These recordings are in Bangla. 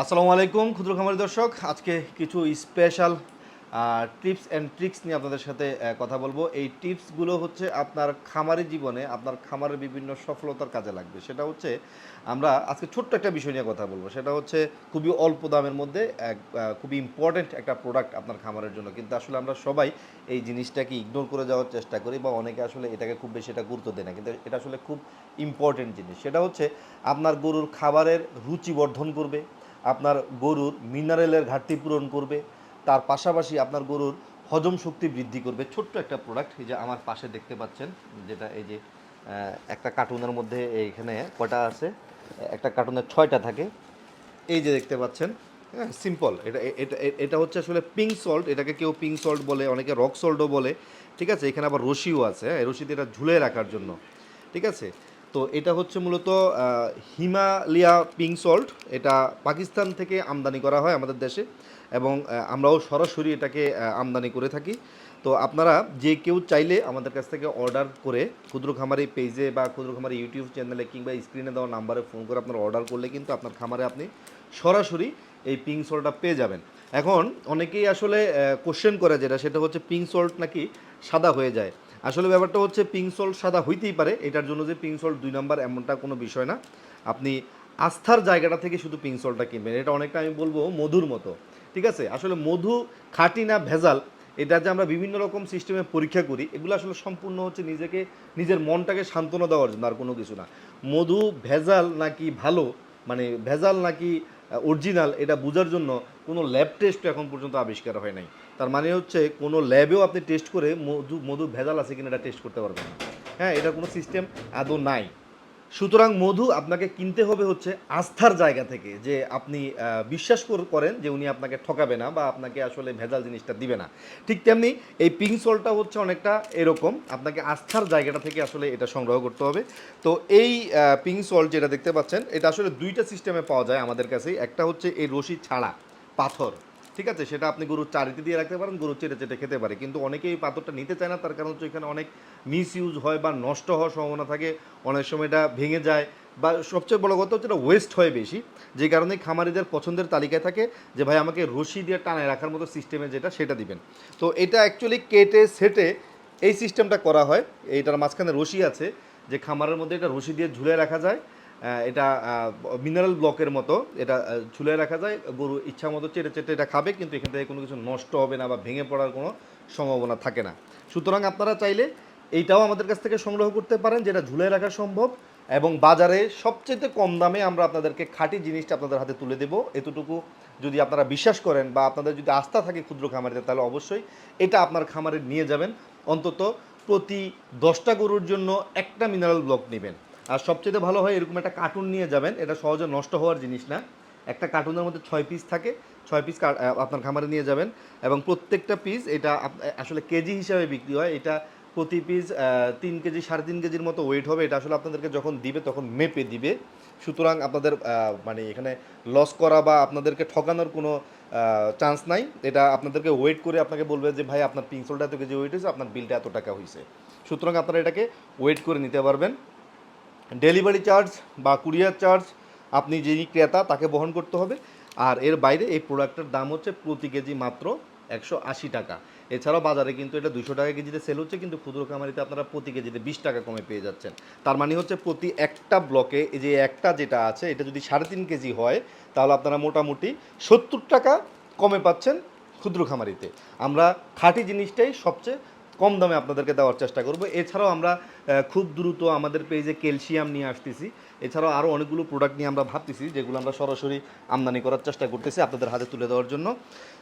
আসসালামু আলাইকুম, ক্ষুদ্র খামারি দর্শক। আজকে কিছু স্পেশাল টিপস অ্যান্ড ট্রিক্স নিয়ে আপনাদের সাথে কথা বলব। এই টিপসগুলো হচ্ছে আপনার খামারি জীবনে, আপনার খামারের বিভিন্ন সফলতার কাজে লাগবে। সেটা হচ্ছে আমরা আজকে ছোট্ট একটা বিষয় নিয়ে কথা বলব। সেটা হচ্ছে খুবই অল্প দামের মধ্যে এক খুবই ইম্পর্ট্যান্ট একটা প্রোডাক্ট আপনার খামারের জন্য। কিন্তু আসলে আমরা সবাই এই জিনিসটাকে ইগনোর করে যাওয়ার চেষ্টা করি বা অনেকে আসলে এটাকে খুব বেশি এটা গুরুত্ব দেয় না। কিন্তু এটা আসলে খুব ইম্পর্ট্যান্ট জিনিস। সেটা হচ্ছে আপনার গরুর খাবারের রুচি বর্ধন করবে। আপনার গরুর মিনারেলের ঘাটতি পূরণ করবে। তার পাশাপাশি আপনার গরুর হজম শক্তি বৃদ্ধি করবে। ছোট্ট একটা প্রোডাক্ট এই যে আমার পাশে দেখতে পাচ্ছেন, যেটা এই যে একটা কার্টুনের মধ্যে এইখানে কটা আছে? একটা কার্টুনের ছয়টা থাকে। এই যে দেখতে পাচ্ছেন হ্যাঁ সিম্পল এটা এটা এটা হচ্ছে আসলে পিঙ্ক সল্ট এটাকে কেউ পিঙ্ক সল্ট বলে, অনেকে রক সল্টও বলে। ঠিক আছে, এখানে আবার রশিও আছে হ্যাঁ রশিতে এটা ঝুলে রাখার জন্য। ঠিক আছে? তো এটা হচ্ছে মূলত হিমালয়া পিঙ্ক সল্ট এটা পাকিস্তান থেকে আমদানি করা হয় আমাদের দেশে এবং আমরাও সরাসরি এটাকে আমদানি করে থাকি। তো আপনারা যে কেউ চাইলে আমাদের কাছ থেকে অর্ডার করে ক্ষুদ্র খামারি পেজে বা ক্ষুদ্র খামারি ইউটিউব চ্যানেলে কিংবা স্ক্রিনে দেওয়া নাম্বারে ফোন করে আপনারা অর্ডার করলে কিন্তু আপনার খামারে আপনি সরাসরি এই পিঙ্ক সল্টটা পেয়ে যাবেন। এখন অনেকেই আসলে কোশ্চেন করে যেটা, সেটা হচ্ছে পিঙ্ক সল্ট নাকি সাদা হয়ে যায়। আসলে ব্যাপারটা হচ্ছে পিঙ্ক সল্ট সাদা হইতেই পারে। এটার জন্য যে পিঙ্ক সল্ট দুই নাম্বার এমনটা কোনো বিষয় না। আপনি আস্থার জায়গাটা থেকে শুধু পিঙ্ক সল্টটা কিনবেন। এটা অনেকটা আমি বলব মধুর মতো। ঠিক আছে? আসলে মধু খাঁটি না ভেজাল, এটা যে আমরা বিভিন্ন রকম সিস্টেমে পরীক্ষা করি, এগুলো আসলে সম্পূর্ণ হচ্ছে নিজেকে, নিজের মনটাকে সান্ত্বনা দেওয়ার জন্য আর কোনো কিছু না। মধু ভেজাল নাকি ভালো? মানে ভেজাল নাকি অরিজিনাল এটা বোঝার জন্য কোনো ল্যাব টেস্ট এখন পর্যন্ত আবিষ্কার হয় নাই। তার মানে হচ্ছে কোনো ল্যাবেও আপনি টেস্ট করে মধু মধু ভেজাল আছে কিনা এটা টেস্ট করতে পারবেন। না হ্যাঁ এটা কোনো সিস্টেম আদৌ নাই। সুতরাং মধু আপনাকে কিনতে হবে হচ্ছে আস্থার জায়গা থেকে, যে আপনি বিশ্বাস করেন যে উনি আপনাকে ঠকাবে না বা আপনাকে আসলে ভেজাল জিনিসটা দিবে না। ঠিক তেমনি এই পিঙ্ক সলটা হচ্ছে অনেকটা এরকম, আপনাকে আস্থার জায়গাটা থেকে আসলে এটা সংগ্রহ করতে হবে। তো এই পিঙ্ক সল্ট যেটা দেখতে পাচ্ছেন, এটা আসলে দুইটা সিস্টেমে পাওয়া যায় আমাদের কাছেই। একটা হচ্ছে এই রশি ছাড়া পাথর। ঠিক আছে, সেটা আপনি গরুর চারিতে দিয়ে রাখতে পারেন গরু চেটে চেটে খেতে পারে। কিন্তু অনেকেই পাথরটা নিতে চায় না, তার কারণ হচ্ছে এখানে অনেক মিস ইউজ হয় বা নষ্ট হওয়ার সম্ভাবনা থাকে, অনেক সময় এটা ভেঙে যায় বা সবচেয়ে বড় কথা হচ্ছে এটা ওয়েস্ট হয় বেশি। যে কারণে খামারিদের পছন্দের তালিকায় থাকে যে, ভাই, আমাকে রশি দিয়ে টানায় রাখার মতো সিস্টেমে যেটা, সেটা দিবেন। তো এটা অ্যাকচুয়ালি কেটে, সেটে এই সিস্টেমটা করা হয়। এইটার মাঝখানে রশি আছে, যে খামারের মধ্যে এটা রশি দিয়ে ঝুলে রাখা যায়। এটা মিনারেল ব্লকের মতো, এটা ঝুলে রাখা যায়, গরু ইচ্ছা মতো চেটে চেটে এটা খাবে, কিন্তু এখান থেকে কোনো কিছু নষ্ট হবে না বা ভেঙে পড়ার কোনো সম্ভাবনা থাকে না। সুতরাং আপনারা চাইলে এইটাও আমাদের কাছ থেকে সংগ্রহ করতে পারেন, যেটা ঝুলে রাখা সম্ভব, এবং বাজারে সবচেয়ে কম দামে আমরা আপনাদেরকে খাঁটি জিনিসটা আপনাদের হাতে তুলে দেবো। এতটুকু যদি আপনারা বিশ্বাস করেন বা আপনাদের যদি আস্থা থাকে ক্ষুদ্র খামারিতে, তাহলে অবশ্যই এটা আপনার খামারে নিয়ে যাবেন। অন্তত প্রতি দশটা গরুর জন্য একটা মিনারেল ব্লক নেবেন। আর সবচেয়ে ভালো হয় এরকম একটা কার্টুন নিয়ে যাবেন, এটা সহজে নষ্ট হওয়ার জিনিস না। একটা কার্টুনের মধ্যে ছয় পিস থাকে, ছয় পিস আপনার খামারে নিয়ে যাবেন এবং প্রত্যেকটা পিস এটা আসলে কেজি হিসাবে বিক্রি হয়, এটা প্রতি পিস তিন কেজি, সাড়ে তিন কেজির মতো ওয়েট হবে, এটা আসলে আপনাদেরকে যখন দিবে তখন মেপে দিবে। সুতরাং আপনাদের মানে এখানে লস করা বা আপনাদেরকে ঠকানোর কোনো চান্স নাই। এটা আপনাদেরকে ওয়েট করে আপনাকে বলবে যে, ভাই, আপনার পিংসলটা এত কেজি ওয়েট হয়েছে, আপনার বিলটা এত টাকা হয়েছে। সুতরাং আপনারা এটাকে ওয়েট করে নিতে পারবেন। ডেলিভারি চার্জ বা কুরিয়ার চার্জ, আপনি যিনি ক্রেতা তাকে বহন করতে হবে। আর এর বাইরে এই প্রোডাক্টের দাম হচ্ছে প্রতি কেজি মাত্র একশো আশি টাকা। এছাড়াও বাজারে কিন্তু এটা দুশো টাকা কেজিতে সেল হচ্ছে, কিন্তু ক্ষুদ্র খামারিতে আপনারা প্রতি কেজিতে বিশ টাকা কমে পেয়ে যাচ্ছেন। তার মানে হচ্ছে প্রতি একটা ব্লকে এই যে একটা যেটা আছে, এটা যদি সাড়ে তিন কেজি হয়, তাহলে আপনারা মোটামুটি সত্তর টাকা কমে পাচ্ছেন ক্ষুদ্র খামারিতে। আমরা খাঁটি জিনিসটাই সবচেয়ে কম দামে আপনাদেরকে দেওয়ার চেষ্টা করব। এছাড়াও আমরা খুব দ্রুত আমাদের পেজে ক্যালসিয়াম নিয়ে আসতেছি। এছাড়াও আরও অনেকগুলো প্রোডাক্ট নিয়ে আমরা ভাবতেছি, যেগুলো আমরা সরাসরি আমদানি করার চেষ্টা করতেছি আপনাদের হাতে তুলে দেওয়ার জন্য।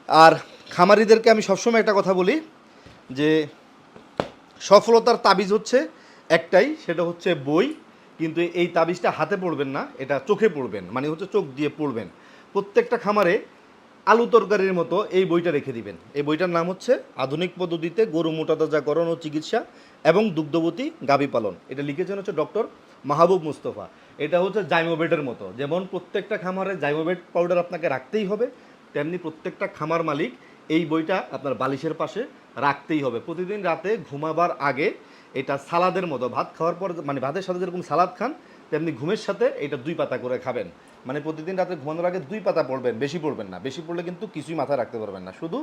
আর খামারিদেরকে আমি সবসময় একটা কথা বলি, যে সফলতার তাবিজ হচ্ছে একটাই, সেটা হচ্ছে বই। কিন্তু এই তাবিজটা হাতে পড়বেন না, এটা চোখে পড়বেন মানে হচ্ছে চোখ দিয়ে পড়বেন। প্রত্যেকটা খামারে আলু তরকারির মতো এই বইটা রেখে দিবেন। এই বইটার নাম হচ্ছে আধুনিক পদ্ধতিতে গরু মোটাতাজাকরণ ও চিকিৎসা এবং দুগ্ধবতী গাভী পালন। এটা লিখেছেন হচ্ছে ডক্টর মাহবুব মুস্তফা। এটা হচ্ছে জাইমোবেটের মতো। যেমন প্রত্যেকটা খামারে জাইমোবেট পাউডার আপনাকে রাখতেই হবে, তেমনি প্রত্যেকটা খামার মালিক এই বইটা আপনার বালিশের পাশে রাখতেই হবে। প্রতিদিন রাতে ঘুমাবার আগে এটা সালাদের মতো, ভাত খাওয়ার পর মানে ভাতের সাথে যেরকম সালাদ খান তেমনি ঘুমের সাথে এটা দুই পাতা করে খাবেন। মানে প্রতিদিন রাতে ঘুমানোর আগে দুই পাতা পড়বেন, বেশি পড়বেন না। বেশি পড়লে কিন্তু কিছুই মাথায় রাখতে পারবেন না। শুধু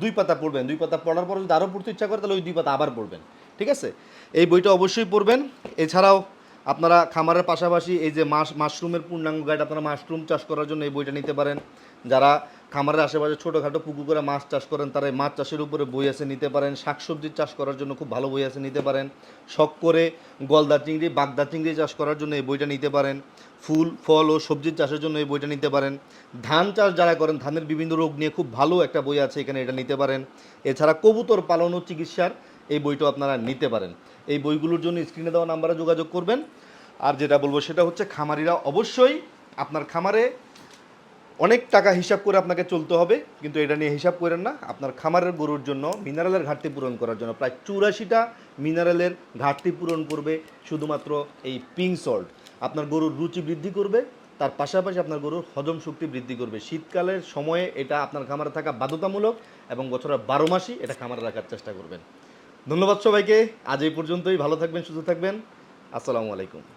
দুই পাতা পড়বেন, দুই পাতা পড়ার পর যদি আরও পড়তে ইচ্ছা করে, তাহলে ওই দুই পাতা আবার পড়বেন। ঠিক আছে? এই বইটা অবশ্যই পড়বেন। এছাড়াও আপনারা খামারের পাশাপাশি এই যে মাশ মাশরুমের পূর্ণাঙ্গ গাইড আপনারা মাশরুম চাষ করার জন্য এই বইটা নিতে পারেন। যারা খামারের আশেপাশে ছোটোখাটো পুকুর করে মাছ চাষ করেন, তারা মাছ চাষের উপরে বই আছে নিতে পারেন শাকসবজির চাষ করার জন্য খুব ভালো বই আছে নিতে পারেন, শখ করে গলদা চিংড়ি, বাগদা চিংড়ি চাষ করার জন্য এই বইটা নিতে পারেন, ফুল, ফল ও সবজির চাষের জন্য এই বইটা নিতে পারেন, ধান চাষ যারা করেন, ধানের বিভিন্ন রোগ নিয়ে খুব ভালো একটা বই আছে, এখানে এটা নিতে পারেন, এছাড়া কবুতর পালন ও চিকিৎসার এই বইটাও আপনারা নিতে পারেন, এই বইগুলোর জন্য স্ক্রিনে দেওয়া নাম্বারে যোগাযোগ করবেন, আর যেটা বলব সেটা হচ্ছে খামারিরা অবশ্যই আপনার খামারে অনেক টাকা হিসাব করে আপনাকে চলতে হবে, কিন্তু এটা নিয়ে হিসাব করেন না। আপনার খামারের গরুর জন্য মিনারেলের ঘাটতি পূরণ করার জন্য প্রায় চুরাশিটা মিনারেলের ঘাটতি পূরণ করবে শুধুমাত্র এই পিঙ্ক সল্ট আপনার গরুর রুচি বৃদ্ধি করবে, তার পাশাপাশি আপনার গরুর হজম শক্তি বৃদ্ধি করবে। শীতকালের সময়ে এটা আপনার খামারে থাকা বাধ্যতামূলক এবং বছরের বারো মাসই এটা খামারে রাখার চেষ্টা করবেন। ধন্যবাদ সবাইকে, আজ এই পর্যন্তই। ভালো থাকবেন, সুস্থ থাকবেন। আসসালামু আলাইকুম।